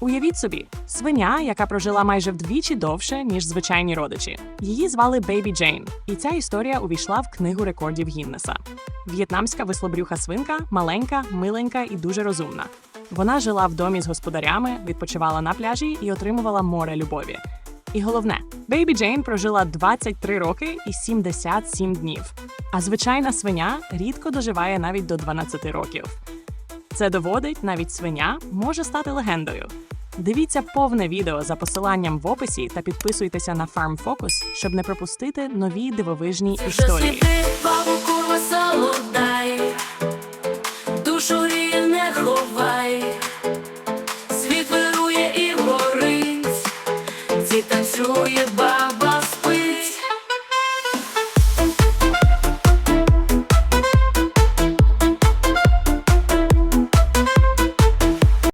Уявіть собі, свиня, яка прожила майже вдвічі довше, ніж звичайні родичі. Її звали Бейбі Джейн, і ця історія увійшла в книгу рекордів Гіннеса. В'єтнамська вислобрюха свинка маленька, миленька і дуже розумна. Вона жила в домі з господарями, відпочивала на пляжі і отримувала море любові. І головне, Бейбі Джейн прожила 23 роки і 77 днів. А звичайна свиня рідко доживає навіть до 12 років. Це доводить, навіть свиня може стати легендою. Дивіться повне відео за посиланням в описі та підписуйтеся на Farm Focus, щоб не пропустити нові дивовижні історії. Душу не ховай, світ вирує і горить, ці танцює баба.